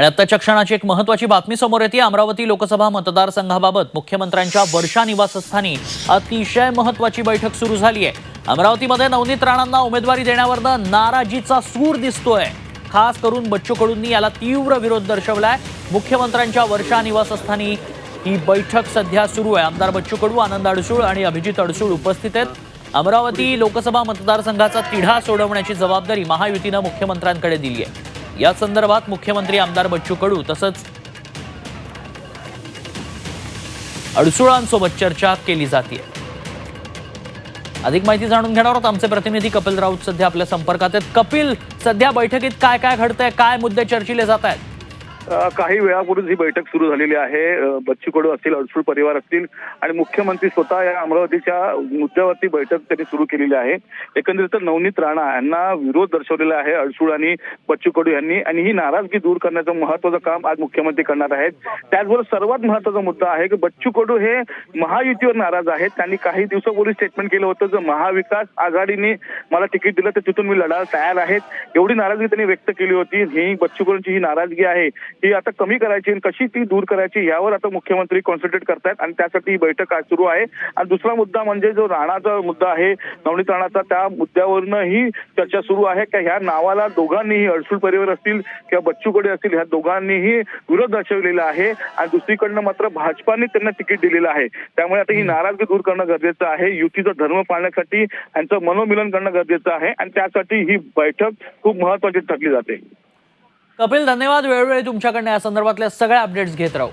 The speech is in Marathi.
आणि आत्ताच्या क्षणाची एक महत्वाची बातमी समोर येते. अमरावती लोकसभा मतदारसंघाबाबत मुख्यमंत्र्यांच्या वर्षा निवासस्थानी अतिशय महत्वाची बैठक सुरू झाली आहे. अमरावतीमध्ये नवनीत राणांना उमेदवारी देण्यावरनं नाराजीचा सूर दिसतोय. खास करून बच्चू कडूंनी याला तीव्र विरोध दर्शवलाय. मुख्यमंत्र्यांच्या वर्षा निवासस्थानी ही बैठक सध्या सुरू आहे. आमदार बच्चू कडू आनंद अडसूळ आणि अभिजित अडसूळ उपस्थित आहेत. अमरावती लोकसभा मतदारसंघाचा तिढा सोडवण्याची जबाबदारी महायुतीनं मुख्यमंत्र्यांकडे दिली आहे. या संदर्भात मुख्यमंत्री आमदार बच्चू कडू तसंच अडसुळांसोबत चर्चा केली जाते अधिक माहिती जाणून घेणार आहोत आमचे प्रतिनिधी कपिल राऊत सध्या आपल्या संपर्कात आहेत. कपिल सध्या बैठकीत काय काय घडतंय? काय मुद्दे चर्चिले जात आहेत काही वेळापूर्वीच ही बैठक सुरू झालेली आहे. बच्चू कडू असतील अडसूळ परिवार असतील आणि मुख्यमंत्री स्वतः या अमरावतीच्या मुद्द्यावरती बैठक त्यांनी सुरू केलेली आहे. एकंदरीत नवनीत राणा यांना विरोध दर्शवलेला आहे अडसूळ आणि बच्चू कडू यांनी आणि ही नाराजगी दूर करण्याचं महत्वाचं काम आज मुख्यमंत्री करणार आहेत. त्याचबरोबर सर्वात महत्त्वाचा मुद्दा आहे की बच्चू कडू हे महायुतीवर नाराज आहेत. त्यांनी काही दिवसापूर्वी स्टेटमेंट केलं होतं जर महाविकास आघाडीने मला तिकीट दिलं तर तिथून मी लढायला तयार आहेत. एवढी नाराजगी त्यांनी व्यक्त केली होती. ही बच्चूकडूनची ही नाराजगी आहे. ही आता कमी करायची आणि कशी ती दूर करायची यावर आता मुख्यमंत्री कॉन्सन्ट्रेट करतायत आणि त्यासाठी ही बैठक आज सुरू आहे. आणि दुसरा मुद्दा म्हणजे जो राणाचा मुद्दा आहे नवनीत राणाचा त्या मुद्द्यावरनं ही चर्चा सुरू आहे. की ह्या नावाला दोघांनीही अडसूळ परिवार असतील किंवा बच्चूकडे असतील ह्या दोघांनीही विरोध दर्शवलेला आहे. आणि दुसरीकडनं मात्र भाजपाने त्यांना तिकीट दिलेलं आहे. त्यामुळे आता ही नाराजगी दूर करणं गरजेचं आहे. युतीचा धर्म पाळण्यासाठी यांचं मनोमिलन करणं गरजेचं आहे आणि त्यासाठी ही बैठक खूप महत्वाची ठरली जाते. कपिल धन्यवाद. वेळोवेळी तुमच्याकडनं या संदर्भातल्या सगळ्या अपडेट्स घेत राहू.